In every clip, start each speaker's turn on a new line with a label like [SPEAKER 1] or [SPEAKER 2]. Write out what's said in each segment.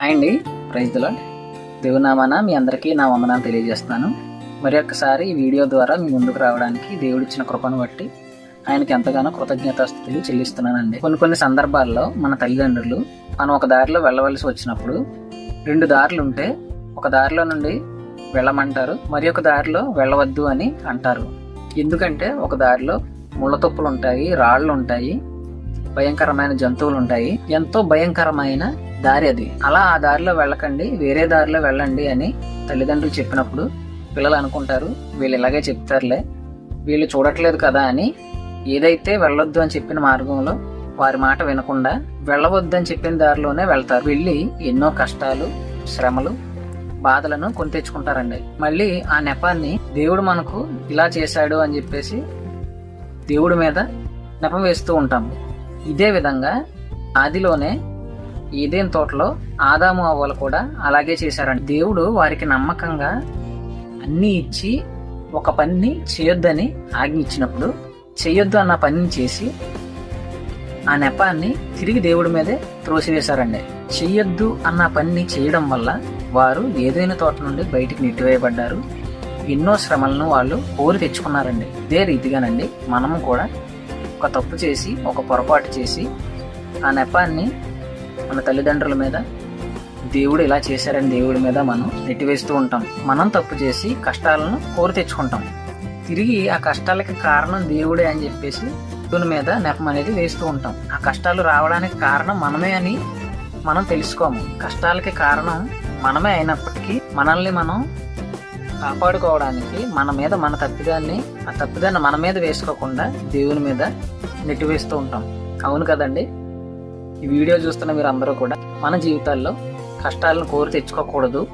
[SPEAKER 1] Hi అండి. ప్రైజ్లో దేవునామాన మీ అందరికీ నా వందనాలు తెలియజేస్తున్నాను. మరి ఒక్కసారి ఈ వీడియో ద్వారా మీ ముందుకు రావడానికి దేవుడిచ్చిన కృపను బట్టి ఆయనకి ఎంతగానో కృతజ్ఞతాస్థుతులు చెల్లిస్తున్నానండి. కొన్ని కొన్ని సందర్భాల్లో మన తల్లిదండ్రులు మనం ఒక దారిలో వెళ్ళవలసి వచ్చినప్పుడు రెండు దారులు ఉంటే ఒక దారిలో నుండి వెళ్ళమంటారు మరి ఒక దారిలో వెళ్ళవద్దు అని అంటారు. ఎందుకంటే ఒక దారిలో ముళ్ళ తుప్పలు ఉంటాయి రాళ్ళు ఉంటాయి భయంకరమైన జంతువులు ఉంటాయి ఎంతో భయంకరమైన దారి అది. అలా ఆ దారిలో వెళ్ళకండి వేరే దారిలో వెళ్ళండి అని తల్లిదండ్రులు చెప్పినప్పుడు పిల్లలు అనుకుంటారు వీళ్ళు ఇలాగే చెప్తారులే వీళ్ళు చూడట్లేదు కదా అని. ఏదైతే వెళ్ళొద్దు అని చెప్పిన మార్గంలో వారి మాట వినకుండా వెళ్ళవద్దు అని చెప్పిన దారిలోనే వెళ్తారు. వెళ్ళి ఎన్నో కష్టాలు శ్రమలు బాధలను కొని తెచ్చుకుంటారండి. మళ్ళీ ఆ నెపాన్ని దేవుడు మనకు ఇలా చేశాడు అని చెప్పేసి దేవుడి మీద నెపం వేస్తూ ఉంటాము. ఇదే విధంగా ఆదిలోనే ఏదేం తోటలో ఆదాము అవ్వలు కూడా అలాగే చేశారండి. దేవుడు వారికి నమ్మకంగా అన్నీ ఇచ్చి ఒక పనిని చేయొద్దని ఆజ్ఞ ఇచ్చినప్పుడు చేయొద్దు అన్న పనిని చేసి ఆ నెపాన్ని తిరిగి దేవుడి మీదే త్రోసివేశారండి. చెయ్యొద్దు అన్న పనిని చేయడం వల్ల వారు ఏదైనా తోట నుండి బయటికి నెట్టివేయబడ్డారు. ఎన్నో శ్రమలను వాళ్ళు కోరి తెచ్చుకున్నారండి. ఇదే రీతిగానండి మనము కూడా ఒక తప్పు చేసి ఒక పొరపాటు చేసి ఆ నెపాన్ని మన తల్లిదండ్రుల మీద దేవుడు ఇలా చేశారని దేవుడి మీద మనం నెట్టివేస్తూ ఉంటాం. మనం తప్పు చేసి కష్టాలను కోరి తెచ్చుకుంటాం. తిరిగి ఆ కష్టాలకి కారణం దేవుడే అని చెప్పేసి దేవుని మీద నెపం అనేది వేస్తూ ఉంటాం. ఆ కష్టాలు రావడానికి కారణం మనమే అని మనం తెలుసుకోము. కష్టాలకి కారణం మనమే అయినప్పటికీ మనల్ని మనం కాపాడుకోవడానికి మన మీద మన తప్పిదాన్ని ఆ తప్పిదాన్ని మన మీద వేసుకోకుండా దేవుని మీద నెట్టివేస్తూ ఉంటాం. అవును కదండి? ఈ వీడియో చూస్తున్న మీరు అందరూ కూడా మన జీవితాల్లో కష్టాలను కోరి తెచ్చుకోకూడదు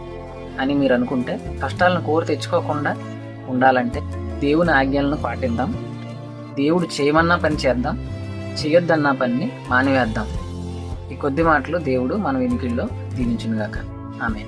[SPEAKER 1] అని మీరు అనుకుంటే కష్టాలను కోరి తెచ్చుకోకుండా ఉండాలంటే దేవుని ఆజ్ఞలను పాటిద్దాం. దేవుడు చేయమన్నా పని చేద్దాం చేయొద్దన్న పని మానివేద్దాం. ఈ కొద్ది మాటలు దేవుడు మన వెనుకల్లో దీవించునుగాక. ఆమె